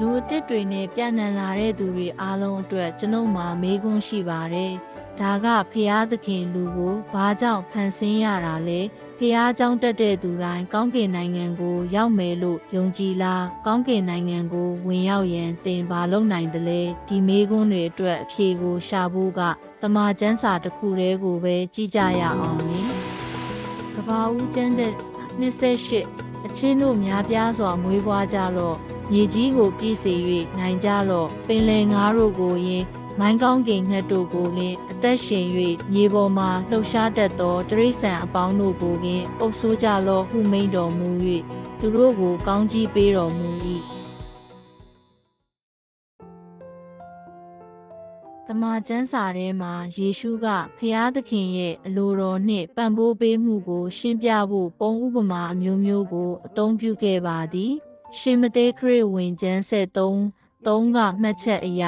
လူအစ်စ်တွေနဲ့ပြန့်နှံ့လာတဲ့သူတွေအားလုံးအတွက်ကျွန်ုပ်မှာမေးခွန်းရှိပါတယ်။ဒါကဖျားသခင်လူကိုဘာကြောင့်ဖန်ဆင်းရတာလဲ။ဖျားကြောင့်တက်တဲ့သူတိုင်းကောင်းကင်နိုင်ငံကိုရောက်မယ်လို့ယုံကြည်လား။ကောင်းကင်နိုင်ငံကိုဝင်ရောက်ရန်တင်ပါလုံနိုင်တယ်လေ။ဒီမေးခွန်းတွေအတွက်အဖြေကိုရှာဖို့ကတမန်ကျမ်းစာတစ်ခုတည်းကိုပဲကြည့်ကြရအောင်လေ။ကဘာဦးကျမ်းတဲ့28အချင်းတို့များပြားစွာမွေးပွားကြတော့ မြေကြီးကိုပြည့်စေ၍နိုင်ကြလော့ပင်လယ်ငါးတို့ကိုယင်မိုင်းကောင်းကင်ငှက်တို့ကိုလင်အသက်ရှင်၍မြေပေါ်မှလှုပ်ရှားတတ်သောတရိษံအပေါင်းတို့ကိုလင်အုပ်ဆိုးကြလော့ဟုမိန်တော်မူ၍သူတို့ကိုကောင်းကြီးပေးတော်မူ၏တမန်ကျမ်းစာထဲမှာယေရှုကဖျားသခင်ရဲ့အလိုတော်နှင့်ပံ့ပိုးပေးမှုကို ရှင်းပြဖို့ပုံဥပမာအမျိုးမျိုးကိုအသုံးပြုခဲ့ပါသည်။ ရှင်မသေးခရစ်ဝင်ကျမ်း73 3ကမှတ်ချက်အရ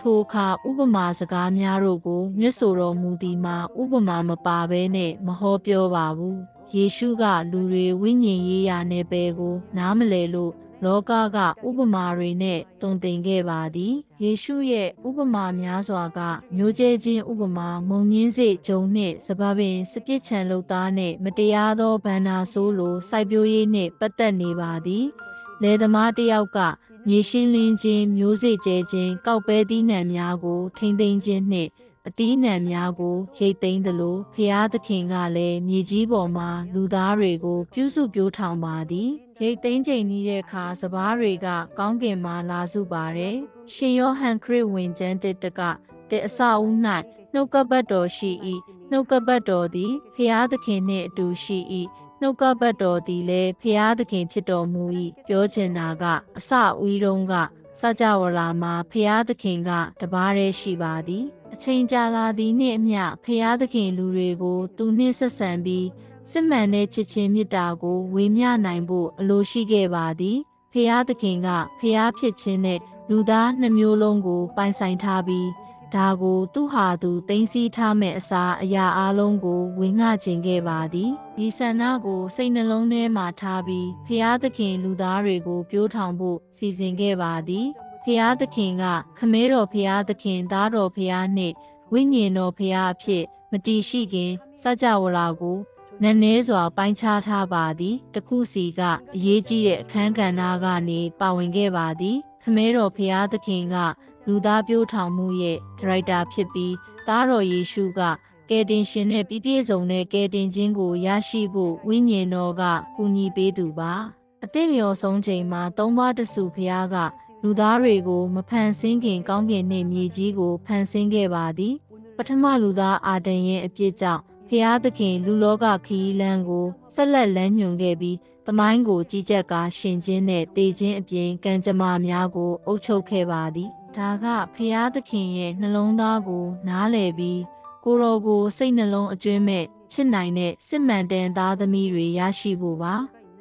ထိုအခါဥပမာစကားများတို့ကိုမြတ်ဆိုတော်မူသည်မှာဥပမာမပါဘဲနဲ့မဟောပြောပါဘူး။ယေရှုကလူတွေဝိညာဉ်ရေးရာနယ်ပယ်ကို နားမလည်လို့လောကကဥပမာတွေနဲ့တုံတင်ခဲ့ပါသည်ယေရှုရဲ့ဥပမာများစွာကမျိုးကျဲခြင်းဥပမာမုံညင်းစေဂျုံနှင့်စပါးပင်စပြစ်ချံလုတ်သားနှင့်မတရားသောဗန္နာဆိုးလိုစိုက်ပျိုးရေးနှင့်ပတ်သက်နေပါသည် လယ်သမားတစ်ယောက်ကမြေရှင်းလင်းခြင်းမျိုးစေ့ကျဲခြင်းကောက်ပဲသီးနှံများကို ထိမ့်သိမ်းခြင်းနှင့်အတီးနှံများကိုရိတ်သိမ်းသလိုဖျားသခင်ကလည်းမြေကြီးပေါ်မှာလူသားတွေကို ပြုစုပြောထောင်ပါသည်ရိတ်သိမ်းချိန်ကြီးတဲ့အခါစပားတွေက ကောင်းကင်မှာလာစုပါတယ်ရှင်ယောဟန်ခရစ်ဝင်ကျမ်းတစ်တကတဲ့အစအဦး၌နှုတ်ကပတ်တော်ရှိ၏နှုတ်ကပတ်တော်သည်ဖျားသခင်နှင့်အတူရှိ၏ နှုတ်ကပတ်တော်သည်လည်းဖျားသခင်ဖြစ်တော်မူ၏ပြောချင်တာကအစအဦးတုန်းကစကြဝဠာမှာဖျားသခင်ကတပါးတည်းရှိပါသည် အချိန်ကြာလာသည်နှင့်အမျှဖျားသခင်လူတွေကို သူနှင့်ဆက်ဆံပြီးစစ်မှန်တဲ့ချစ်ချင်းမေတ္တာကိုဝေမျှနိုင်ဖို့အလိုရှိခဲ့ပါသည်ဖျားသခင်ကဖျားဖြစ်ခြင်းနဲ့လူသားနှမျိုးလုံးကို ပိုင်ဆိုင်ထားပြီး ဒါကိုသူ့ဟာသူတင်စီထားမဲ့အစားအရာအလုံးကိုဝင်ငှခြင်းခဲ့ပါသည်ဒီဆန္ဒကိုစိတ်နှလုံးထဲမှာထားပြီးဖျားသခင်လူသားတွေကိုပြိုးထောင်ဖို့စီစဉ်ခဲ့ပါသည်ဖျားသခင်ကခမဲတော်ဖျားသခင်သားတော်ဖျားနှင့်ဝိညာဉ်တော်ဖျားအဖြစ်မတီရှိခင်စကြဝဠာကိုနည်းနည်းစွာပိုင်းခြားထားပါသည်တခုစီကအရေးကြီးတဲ့အခန်းကဏ္ဍကနေပါဝင်ခဲ့ပါသည်ခမဲတော်ဖျားသခင်က လူသားပြိုးထောင်မှုရဲ့ဒရိုက်တာဖြစ်ပြီးသားတော်ယေရှုကကယ်တင်ရှင်နဲ့ပြည့်ပြည့်စုံတဲ့ကယ်တင်ခြင်းကိုရရှိဖို့ဝိညာဉ်တော်ကကူညီပေးသူပါအသင့်လျော်ဆုံးချိန်မှာသုံးပါးတဆူဖျားကလူသားတွေကိုမဖန်ဆင်းခင်ကောင်းကင်နှင့်မြေကြီးကိုဖန်ဆင်းခဲ့ပါသည် ပထမလူသားအာဒံရဲ့အပြစ်ကြောင့်ဖျားသခင်လူလောကခီးလန်းကိုဆက်လက်လမ်းညွှန်ခဲ့ပြီးတမိုင်းကိုကြီးကြပ်ကာရှင်ခြင်းနဲ့တေခြင်းအပြင်ကံကြမ္မာများကိုအုပ်ချုပ်ခဲ့ပါသည် ဒါကဖျားသခင်ရဲ့နှလုံးသားကိုနားလည်ပြီးကိုရောကိုစိတ်နှလုံးအကျွမ်းမဲ့ချစ်နိုင်တဲ့စစ်မှန်တဲ့သားသမီးတွေရရှိဖို့ပါ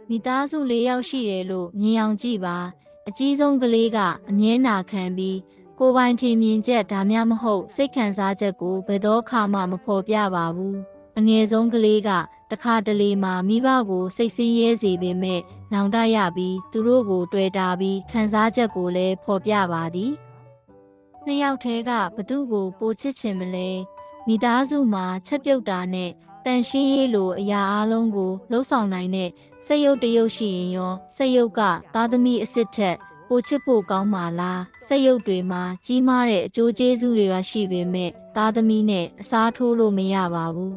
မိသားစု၄ယောက်ရှိတယ်လို့မြင်အောင်ကြည့်ပါအကြီးဆုံးကလေးကအမြဲနာခံပြီးကိုယ်ပိုင်ထင်မြင်ချက်ဒါမှမဟုတ်စိတ်ခံစားချက်ကိုဘယ်တော့ခါမှမဖော်ပြပါဘူးအငယ်ဆုံးကလေးကတခါတလေမှမိဘကိုစိတ်ဆင်းရဲစေပေမဲ့နောင်တရပြီးသူတို့ကိုတွေ့တာပြီးခံစားချက်ကိုလည်းဖော်ပြပါသည် နှစ်ယောက်တည်းကဘသူ့ကိုပိုချစ်ချင်မလဲမိသားစုမှာချက်ပြုတ်တာနဲ့တန်ရှင်းရေးလိုအရာအလုံးကိုလှုပ်ဆောင်နိုင်တဲ့စက်ရုပ်တရုပ်ရှိရင်ရောစက်ရုပ်ကသားသမီးအစ်စ်ထက်ပိုချစ်ဖို့ကောင်းပါလားစက်ရုပ်တွေမှာကြီးမားတဲ့အကျိုးကျေးဇူးတွေရရှိပေမဲ့သားသမီးနဲ့အစားထိုးလို့မရပါဘူး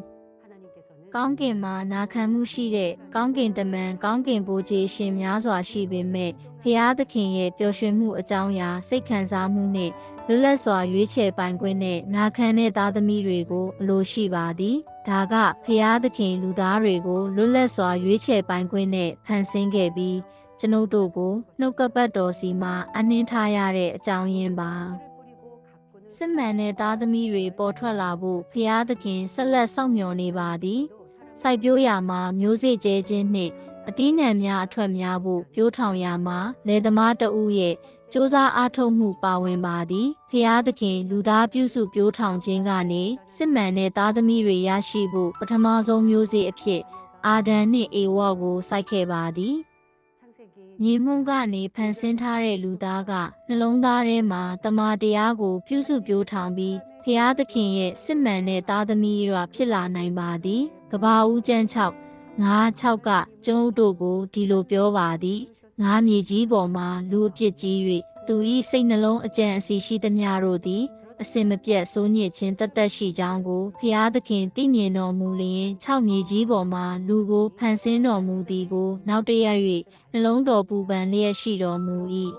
ကောင်းကင်မှာနာခံမှုရှိတဲ့ကောင်းကင်တမန်ကောင်းကင်ဘိုးကြီးရှင်များစွာရှိပေမဲ့ဖျားသခင်ရဲ့ပျော်ရွှင်မှုအကြောင်းအရာစိတ်ခံစားမှုနဲ့လွတ်လပ်စွာရွေးချယ်ပိုင်ခွင့်နဲ့နာခံတဲ့သားသမီးတွေကိုအလိုရှိပါသည်ဒါကဖျားသခင်လူသားတွေကိုလွတ်လပ်စွာရွေးချယ်ပိုင်ခွင့်နဲ့ဖန်ဆင်းခဲ့ပြီးကျွန်ုပ်တို့ကိုနှုတ်ကပတ်တော်စီမှာအနှင်းထားရတဲ့အကြောင်းရင်းပါစစ်မှန်တဲ့သားသမီးတွေပေါ်ထွက်လာဖို့ဖျားသခင်ဆက်လက်စောင့်မျှော်နေပါသည် စိုက်ပျိုးရာမှာမျိုးစေ့ကျဲခြင်းနှင့်အတီးနှံများအထွက်များဖို့ပြိုးထောင်ရာမှာလယ်သမားတဦးရဲ့စ조사အားထုတ်မှုပါဝင်ပါသည်ဖျားသခင်လူသားပြုစုပြိုးထောင်ခြင်းကနေစစ်မှန်တဲ့သားသမီးတွေရရှိဖို့ပထမဆုံးမျိုးစေ့အဖြစ်အာဒံနှင့်အေဝါကိုစိုက်ခဲ့ပါသည်မြေမှုန့်ကနေဖန်ဆင်းထားတဲ့လူသားကနှလုံးသားထဲမှာတမာတရားကိုပြုစုပြောထောင်ပြီးဖျားသခင်ရဲ့စစ်မှန်တဲ့သားသမီးရွာဖြစ်လာနိုင်ပါသည် ကဘာဦးကျန်း6ငါး6ကကျုံးတို့ကိုဒီလိုပြောပါသည်ငါးမြေကြီးပေါ်မှာလူအပြစ်ကြီး၍သူ၏စိတ်နှလုံးအကြံအစီရှိသမျှတို့သည်အစင်မပြတ်စိုးညစ်ခြင်းတသက်ရှိကြောင်းကိုဖျားသခင်သိမြင်တော်မူလျင်၆မြေကြီးပေါ်မှာလူကိုဖန်ဆင်းတော်မူသည်ကို နောက်တရ၍နှလုံးတော်ပူပန်လျက်ရှိတော်မူ၏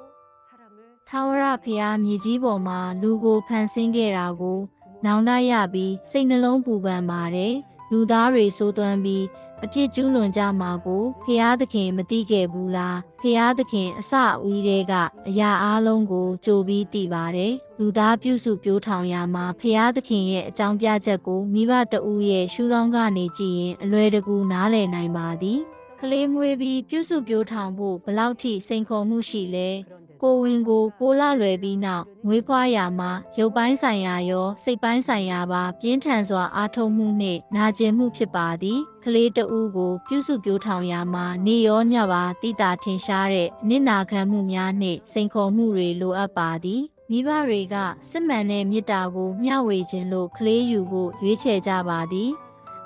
ထာဝရဖျားမြေကြီးပေါ်မှာလူကိုဖန်ဆင်းခဲ့တာကို နောင်တရပြီးစိတ်နှလုံးပူပန်ပါတယ် လူသားတွေစိုးသွမ်းပြီးအပြစ်ကျူးလွန်ကြမှာကိုဖျားသခင်မသိခဲ့ဘူးလားဖျားသခင်အစအဦးတွေကအရာအလုံးကိုကြိုပြီးသိပါတယ်လူသားပြုစုပြောထောင်ရမှာဖျားသခင်ရဲ့အကြောင်းပြချက်ကိုမိဘတဦးရဲ့ရှုထောင့်ကနေကြည့်ရင်အလွယ်တကူနားလည်နိုင်ပါသည်ကလေးမွေးပြီးပြုစုပြောထောင်ဖို့ဘလောက်ထိစိန်ခေါ်မှုရှိလဲ ကိုဝင်ကိုကိုလလွယ်ပြီးနောက်ငွေဖွားရမှာရုပ်ပိုင်းဆိုင်ရာရောစိတ်ပိုင်းဆိုင်ရာပါပြင်းထန်စွာအားထုတ်မှုနှင့်နာကျင်မှုဖြစ်ပါသည်ကလေးတဦးကိုပြုစုပြောထောင်ရမှာနေရောညပါတိတာထင်ရှားတဲ့နစ်နာခံမှုများနှင့်စိန်ခေါ်မှုတွေလိုအပ်ပါသည်မိဘတွေကစစ်မှန်တဲ့မေတ္တာကိုမျှဝေခြင်းလို့ကလေးယူဖို့ရွေးချယ်ကြပါသည်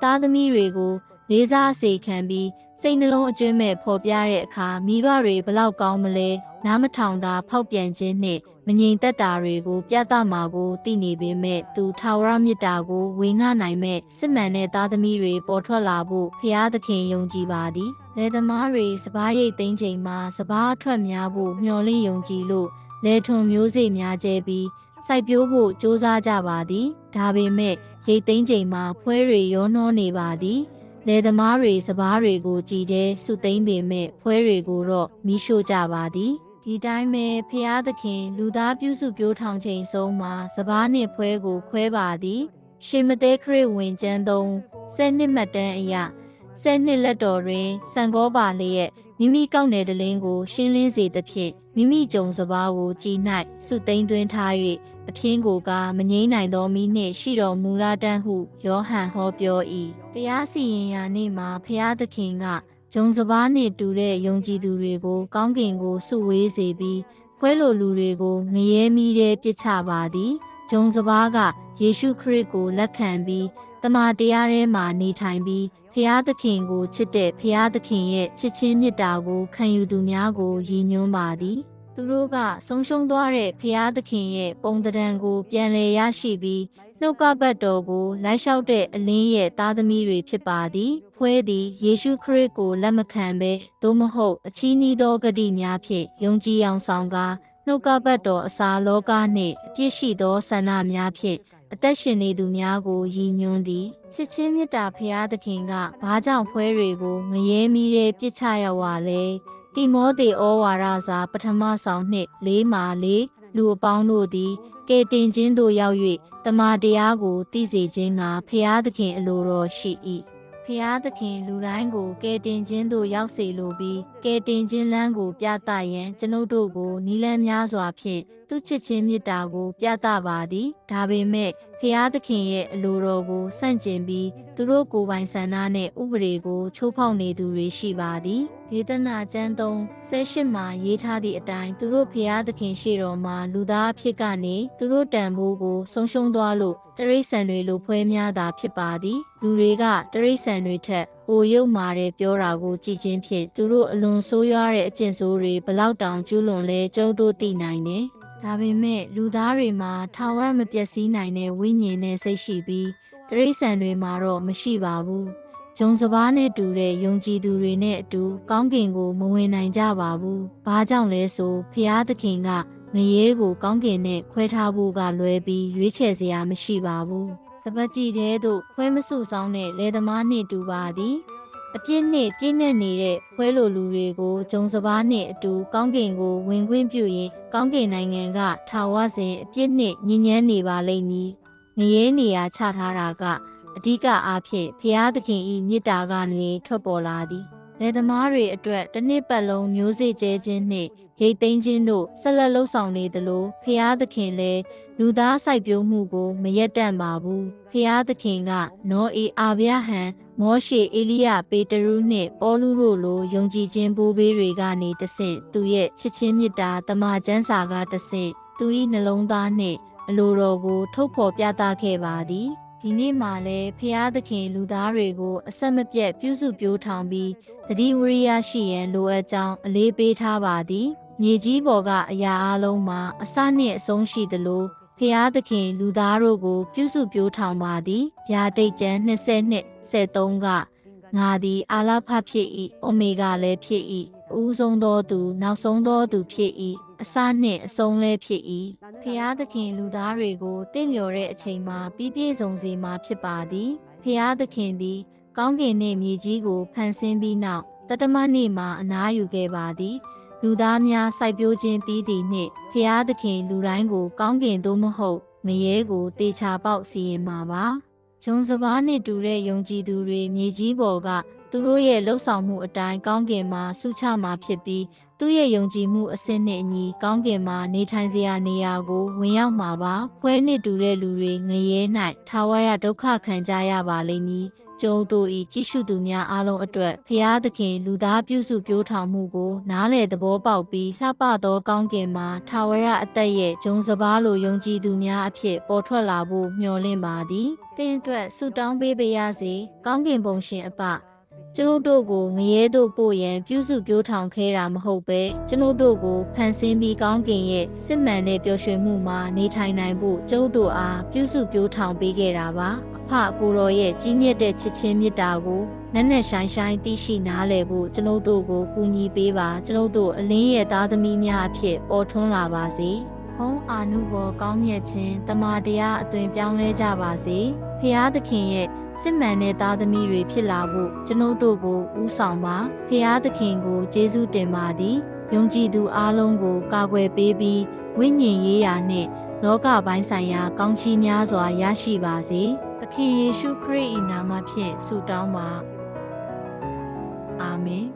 သားသမီးတွေကိုလေးစားစေခံပြီး စိတ်နှလုံးအကျွမ်းမဲ့ဖော်ပြတဲ့အခါမိဘတွေဘလောက်ကောင်းမလဲနားမထောင်တာဖောက်ပြန်ခြင်းနှင့်မငြိမ်သက်တာတွေကို ပြသမှာကိုသိနေပေမဲ့သူထာဝရမေတ္တာကိုဝေငှနိုင်မဲ့စစ်မှန်တဲ့သားသမီးတွေပေါ်ထွက်လာဖို့ဖျားသခင်ယုံကြည်ပါသည်လေသမားတွေစပားရိတ်သိမ်းချိန်မှာစပားအထွက်များဖို့မျှော်လင့်ယုံကြည်လို့လေထွန်မျိုးစေ့များကျဲပြီးစိုက်ပျိုးဖို့စ조사ကြပါသည်ဒါပေမဲ့ရိတ်သိမ်းချိန်မှာဖွဲတွေရောနှောနေပါသည် လေသမားတွေစပားတွေကိုကြည်တဲ့စုသိမ့်ပေမဲ့ဖွဲတွေကိုတော့မိရှို့ကြပါသည်ဒီတိုင်းပဲဖျားသခင်လူသားပြုစုပြောထောင်ချိန်ဆုံးမှာစပားနှင့်ဖွဲကိုခွဲပါသည်ရှင်မသေးခရစ်ဝင်ကျမ်းသုံးဆယ်နှစ်မှတ်တမ်းအရာဆယ်နှစ်လက်တော်တွင်စံကောပါလျက်မိမိကောက်နယ်တလင်းကို ရှင်းလင်းစေသဖြင့်မိမိကြုံစပားကိုကြည်၌စုသိမ့်သွင်းထား၍ အပြင်းကိုကမငိမ့်နိုင်သောမိနှင့်ရှိတော်မူလာတန်းဟုယောဟန်ဟောပြော၏တရားစီရင်ရာနေ့မှာဖျားသခင်ကဂျုံစပားနှင့်တူတဲ့ယုံကြည်သူတွေကို ကောင်းကင်ကိုစုဝေးစေပြီးခွဲလိုလူတွေကိုငရဲမီးတဲ့ပြစ်ချပါသည်ဂျုံစပားကယေရှုခရစ်ကိုလက်ခံပြီးတမန်တရားထဲမှာနေထိုင်ပြီးဖျားသခင်ကိုချစ်တဲ့ဖျားသခင်ရဲ့ချစ်ချင်းမေတ္တာကိုခံယူသူများကိုရည်ညွှန်းပါသည် သူတို့ကဆုံးရှုံးသွားတဲ့ဖျားသခင်ရဲ့ပုံတံကို ပြန်လည်ရရှိပြီးနှုတ်ကပတ်တော်ကိုလိုက်လျှောက်တဲ့အလင်းရဲ့သားသမီးတွေဖြစ်ပါသည်ဖွဲသည်ယေရှုခရစ်ကိုလက်မခံဘဲသို့မဟုတ်အချီးနှီးသောဂတိများဖြင့်ယုံကြည်အောင်ဆောင်ကားနှုတ်ကပတ်တော်အစာလောကနှင့်အပြည့်ရှိသောဆန္ဒများဖြင့်အသက်ရှင်နေသူများကိုရည်ညွှန်းသည်ချစ်ချင်းမေတ္တာဖရာသခင်ကဘာကြောင့်ဖွဲတွေကိုငရဲမီးတဲ့ပြစ်ချရောက်ပါလဲ တိမောသေဩဝါဒစာပထမဆောင်နှစ်၄မှာ၄လူအပေါင်းတို့သည်ကဲတင်ခြင်းသို့ရောက်၍တမာတရားကိုသိစေခြင်းကဖရာသခင်အလိုတော်ရှိ၏ဖရာသခင်လူတိုင်းကိုကဲတင်ခြင်းသို့ရောက်စေလိုပြီးကဲတင်ခြင်းလမ်းကိုပြသရန်ကျွန်ုပ်တို့ကိုနီလန်းများစွာဖြင့် သူချစ်ချင်းမေတ္တာကို ပြသပါသည်ဒါပေမဲ့ဖျားသခင်ရဲ့အလိုတော်ကိုဆန့်ကျင်ပြီးသူတို့ကိုယ်ပိုင်ဆန္ဒနဲ့ဥပဒေကိုချိုးဖောက်နေသူတွေရှိပါသည်ဒေသနာကျမ်းသုံး၁၈မှာရေးထားသည့်အတိုင်းသူတို့ဖျားသခင်ရှိတော်မှာလူသားအဖြစ်ကနေသူတို့တန်ဖိုးကိုဆုံးရှုံးသွားလို့တရိษံတွေလိုဖွဲများတာဖြစ်ပါသည်လူတွေကတရိษံတွေထက်ဟိုရုပ်မာတဲ့ပြောတာကိုကြည်ချင်းဖြင့်သူတို့အလွန်ဆိုးရွားတဲ့အကျင့်ဆိုးတွေဘလောက်တောင်ကျူးလွန်လဲကျုပ်တို့သိနိုင်တယ် ဒါပေမဲ့လူသားတွေမှာထာဝရမပျက်စီးနိုင်တဲ့ဝိညာဉ်နဲ့စိတ်ရှိပြီးတရိษံတွေမှာတော့မရှိပါဘူး။ဂျုံစပားနဲ့တူတဲ့ယုံကြည်သူတွေနဲ့အတူကောင်းကင်ကိုမဝင်နိုင်ကြပါဘူး။ဘာကြောင့်လဲဆိုဖျားသခင်ကငရဲကိုကောင်းကင်နဲ့ခွဲထားဖို့ကလွဲပြီးရွေးချယ်စရာမရှိပါဘူး။စပတ်ကြည့်တဲ့သို့ခွဲမစုဆောင်တဲ့လေသမားနှင့်တူပါသည်။ အပြစ်နှင့်ပြည့်နှက်နေတဲ့ဖွဲလိုလူတွေကိုဂျုံစပားနှင့်အတူကောင်းကင်ကိုဝင်ခွင့်ပြုရင်ကောင်းကင်နိုင်ငံကထာဝစဉ်အပြစ်နှင့်ညဉ့်ညမ်းနေပါလိမ့်မည်။ငရဲနေရာချထားတာကအဓိကအားဖြင့်ဖျားသခင်ဤမေတ္တာကနေထွက်ပေါ်လာသည်။လယ်သမားတွေအတွက်တစ်နှစ်ပတ်လုံးမျိုးစေ့ကျဲခြင်းနှင့်ရိတ်သိမ်းခြင်းတို့ဆက်လက်လှုပ်ဆောင်နေသလိုဖျားသခင်လည်း လူသားစိုက်ပျိုးမှုကို မရက်တန့်ပါဘူးဖျားသခင်က နောအေအာဗျာဟံမောရှေအေလိယပေတရုနှင့်ပေါလုတို့လိုယုံကြည်ခြင်းဘိုးဘေးတွေကနေတဆင့်သူရဲ့ချစ်ချင်းမေတ္တာတမန်ကျမ်းစာကတဆင့်သူ၏နှလုံးသားနှင့်အလိုတော်ကိုထုတ်ဖော်ပြသခဲ့ပါသည်ဒီနေ့မှလည်းဖျားသခင်လူသားတွေကိုအဆက်မပြတ်ပြုစုပြောထောင်ပြီးတတိဝရိယရှိရန်လိုအပ်ကြောင်းအလေးပေးထားပါသည်မြေကြီးပေါ်ကအရာအလုံးမှာအစနှင့်အဆုံးရှိသလို ဖျားသခင်လူသားတို့ကို ပြုစုပြောထောင်ပါသည်ယာတိတ်ကျမ်း22 73ကငါသည်အာလဖဖြစ်၏အိုမေဂါလည်းဖြစ်၏အဦးဆုံးသောသူ နောက်ဆုံးသောသူဖြစ်၏အစနှင့်အဆုံးလည်းဖြစ်၏ဖျားသခင်လူသားတွေကိုတင့်လျော်တဲ့အချိန်မှာပြည့်ပြည့်စုံစေမှာဖြစ်ပါသည်ဖျားသခင်သည် ကောင်းကင်နှင့်မြေကြီးကိုဖန်ဆင်းပြီးနောက်တတမနေ့မှာအနားယူခဲ့ပါသည် လူသားများစိုက်ပျိုးခြင်းပြီးသည့်နှင့်ဖျားသခင်လူတိုင်းကို ကောင်းကင်သို့မဟုတ်ငရဲကိုတေချာပေါက်စီရင်မှာပါဂျုံစဘာနှင့်တူတဲ့ယုံကြည်သူတွေမြေကြီးပေါ်ကသူတို့ရဲ့လှုပ်ဆောင်မှုအတိုင်းကောင်းကင်မှာဆုချမှာဖြစ်ပြီးသူ့ရဲ့ယုံကြည်မှုအစစ်နဲ့အညီကောင်းကင်မှာနေထိုင်စရာနေရာကိုဝင်ရောက်မှာပါဖွဲနှစ်တူတဲ့လူတွေငရဲ၌ထာဝရဒုက္ခခံကြရပါလိမ့်မည် ကျုံတို့ဤကြည့်ရှုသူများအားလုံးအတွက်ဖျားသခင်လူသားပြုစုပြောထောင်မှုကိုနားလေသဘောပေါက်ပြီးလှပသောကောင်းကင်မှာထာဝရအသက်ရဲ့ဂျုံစပားလိုယုံကြည်သူများအဖြစ်ပေါ်ထွက်လာဖို့မျှော်လင့်ပါသည်။တင်းအတွက်ဆုတောင်းပေးပါရစေ။ကောင်းကင်ဘုံရှင်အပ ကျွန်ုပ်တို့ကိုငရဲတို့ပို့ရန်ပြုစုပြောထောင်ခဲ့တာမဟုတ်ပဲကျွန်ုပ်တို့ကိုဖန်ဆင်းပြီးကောင်းကင်ရဲ့စစ်မှန်တဲ့ပျော်ရွှင်မှုမှာနေထိုင်နိုင်ဖို့ကျွန်ုပ်တို့အားပြုစုပြောထောင်ပေးခဲ့တာပါအဖကိုတော်ရဲ့ကြီးမြတ်တဲ့ချစ်ချင်းမေတ္တာကိုနက်နက်ရှိုင်းရှိုင်းသိရှိနားလည်ဖို့ကျွန်ုပ်တို့ကိုကူညီပေးပါကျွန်ုပ်တို့အလင်းရဲ့သားသမီးများအဖြစ်ပေါ်ထွန်းလာပါစေ ဟုံးအာနုဘောကောင်းမြတ်ခြင်းတမာတရားအသွင်ပြောင်းလဲကြပါစေဖျားသခင်ရဲ့စစ်မှန်တဲ့သားသမီးတွေဖြစ်လာဖို့ကျွန်ုပ်တို့ကိုဦးဆောင်ပါဖျားသခင်ကိုကျေးဇူးတင်ပါသည်ယုံကြည်သူအလုံးကိုကာကွယ်ပေးပြီးဝိညာဉ်ရေးရာနှင့်လောကပိုင်းဆိုင်ရာကောင်းချီးများစွာရရှိပါစေသခင်ယေရှုခရစ်၏နာမဖြင့်ဆုတောင်းပါအာမင်